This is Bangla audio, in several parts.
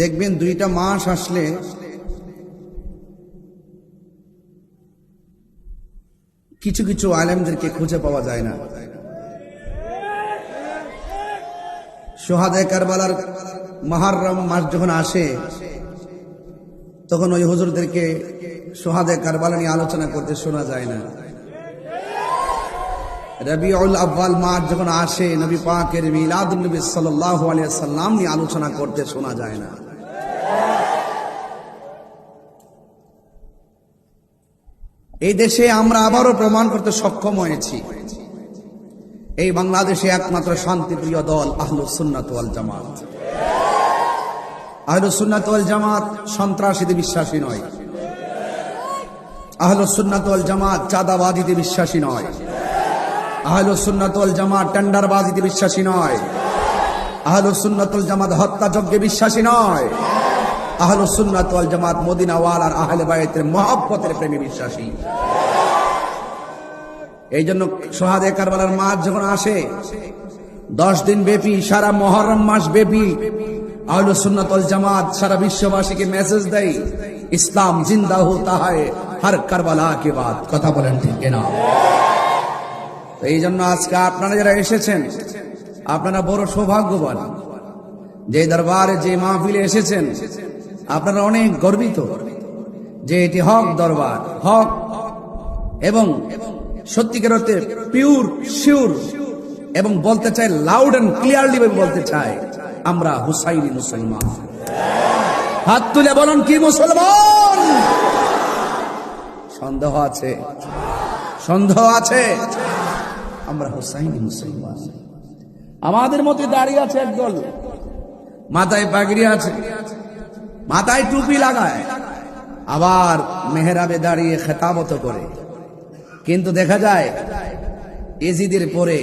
দেখবেন দুইটা মাস আসলে কিছু কিছু আলেমদেরকে খুঁজে পাওয়া যায় না। সোহাদে কারবালার মাহারম মাস যখন আসে, তখন ওই হুজুরদেরকে সোহাদে কারবালা নিয়ে আলোচনা করতে শোনা যায় না। রবিউল আব্বাল মাস যখন আসে, নবী পাকের মিলাদুল নবী সাল্লাল্লাহু আলাইহি সাল্লাম নিয়ে আলোচনা করতে শোনা যায় না। এই দেশে আমরা আবারও প্রমাণ করতে সক্ষম হয়েছি। এই বাংলাদেশে একমাত্র শান্তিপ্রিয় দল আহলুস সুন্নাত ওয়াল জামাত। আহলুস সুন্নাত ওয়াল জামাত সন্ত্রাসীতে বিশ্বাসী নয়। আহলুস সুন্নাত ওয়াল জামাত চাঁদাবাদিতে বিশ্বাসী নয়। আহলুস সুন্নাত ওয়াল জামাত টেন্ডারবাজিতে বিশ্বাসী নয়। আহলুস সুন্নাত ওয়াল জামাত হত্যাযজ্ঞে বিশ্বাসী নয়। আহলুস সুন্নাত ওয়াল জামাত মদিনাওয়াল আর আহলে বাইতের মহব্বতের প্রেমে বিশ্বাসী। এই জন্য সোহাদে কারবালার মাস যখন আসে, দশ দিন ব্যাপী, সারা মহরম মাস ব্যাপী আহল সুন্নতল জামাত সারা বিশ্ববাসীকে মেসেজ দেয়, ইসলাম জিন্দা হতা হয় হর কারবালা কে বাদ। কথা বলেন ঠিক না এই জন্য আজকে আপনারা যারা এসেছেন, আপনারা বড় সৌভাগ্যবান। যে দরবারে যে মাহফিলে এসেছেন, আপনারা অনেক গর্বিত যে এটি হক দরবার, হক এবং সত্যিকার অর্থে পিওর শিওর এবং বলতে চাই লাউড অ্যান্ড ক্লিয়ারলি বলতে চাই, আমরা হুসাইনি মুসলমান। হাত তুলে বলুন, কি মুসলমান? সন্দেহ আছে। সন্দেহ আছে। আমরা হুসাইনি মুসলমান। আমাদের মধ্যে দাঁড়িয়ে আছে একদল। মাথায় পাগড়ি আছে, মাথায় টুপি লাগায়, আবার মেহরাবে দাঁড়িয়ে খেতাবত করে। কিন্তু দেখা যায়, এজিদের পরে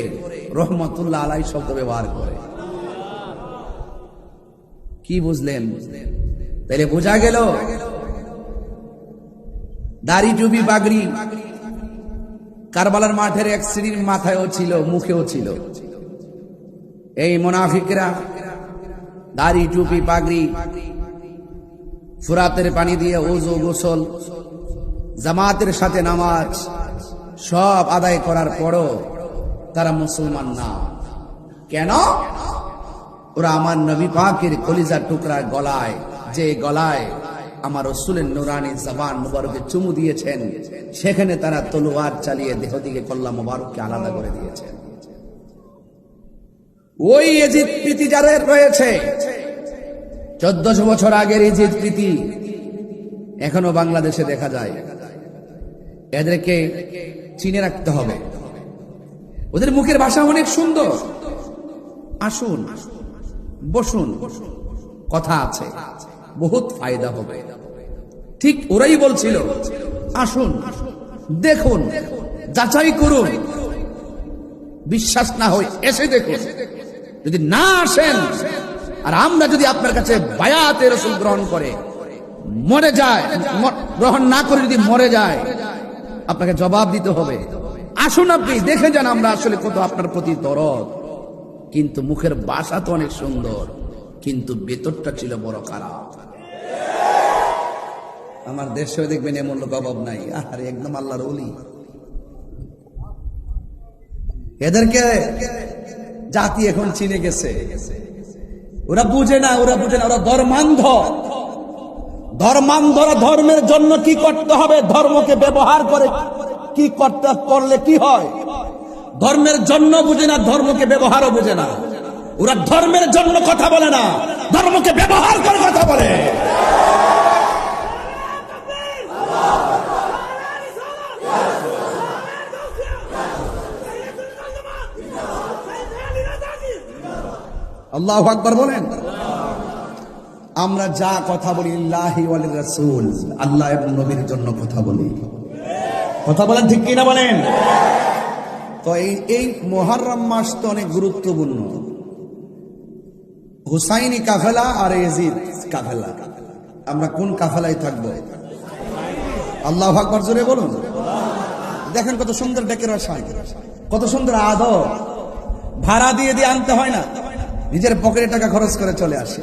রহমতুল্লাহ আলাই শব্দ ব্যবহার করে। কি বুঝলেন? তাহলে বোঝা গেল, দাড়ি, টুপি, পাগড়ি কারবালার মাঠের এক শ্রেণির মাথায়ও ছিল, মুখেও ছিল। এই মোনাফিকরা দাড়ি, টুপি, পাগড়ি, ফুরাতের পানি দিয়ে ওজো গোসল, জামাতের সাথে নামাজ সব আদায় করার পরও তারা মুসলমান না। কেন? ওরা আমার নবী পাকের কলিজার টুকরা গলায়, যে গলায় আমার রসুলের নুরানি জবান মুবারকে চুমু দিয়েছেন। সেখানে তারা তলোয়ার চালিয়ে দেহ দিকে কল্লা মুবারককে আলাদা করে দিয়েছেন ওই এজিদ প্রীতি যাদের রয়েছে, চোদ্দশো বছর আগের এজিদ প্রীতি এখনও বাংলাদেশে দেখা যায়। এদেরকে চিনে রাখতে হবে। ওদের মুখের ভাষা অনেক সুন্দর। আসুন, বসুন। কথা আছে। বহুত ফায়দা হবে। ঠিক ওরাই বলছিল, আসুন, দেখুন, যাচাই করুন। বিশ্বাস না হয়, এসে দেখুন। যদি না আসেন, আর আমরা যদি আপনার কাছে বায়াতে রসুল গ্রহণ করে, মরে যায় গ্রহণ না করে যদি মরে যায়, আপনাকে জবাব দিতে হবে। আসুন আপনি, দেখে যান আমরা আসলে কত আপনার প্রতি দরদ। কিন্তু মুখের বাসা তো অনেক সুন্দর। কিন্তু ভেতরটা ছিল বড় খারাপ। আমার দেশেও দেখবেন এমন লোক অভাব নাই। আরে একদম আল্লাহর অলি এদেরকে জাতি এখন চিনে গেছে। ওরা বুঝে না, ওরা বুঝে না, ওরা ধর্মান্ধ। ধর্মান্ধরা ধর্মের জন্য কি করতে হবে? ধর্মকে ব্যবহার করে কি করতে, করলে কি হয়? ধর্মের জন্য বুঝে না, ধর্মকে ব্যবহারও বুঝে না। ওরা ধর্মের জন্য কথা বলে না। ধর্মকে ব্যবহার করে কথা বলে। আল্লাহ আকবর বলেন। আমরা যা কথা বলি রাসূল, আল্লাহ এবং নবীর জন্য কথা বলি। কথা বলেন ঠিক কিনা বলেন? তো এই এই মোহরম মাস তো অনেক গুরুত্বপূর্ণ। হুসাইনি কাফেলা আর এজিদ কাফেলা। আমরা কোন কাফেলায় থাকব? আল্লাহ আকবর জোরে বলুন। দেখেন কত সুন্দর ডেকোরেশন কত সুন্দর আদর ভাড়া দিয়ে দিয়ে আনতে হয় না। নিজের পকেটে টাকা খরচ করে চলে আসে।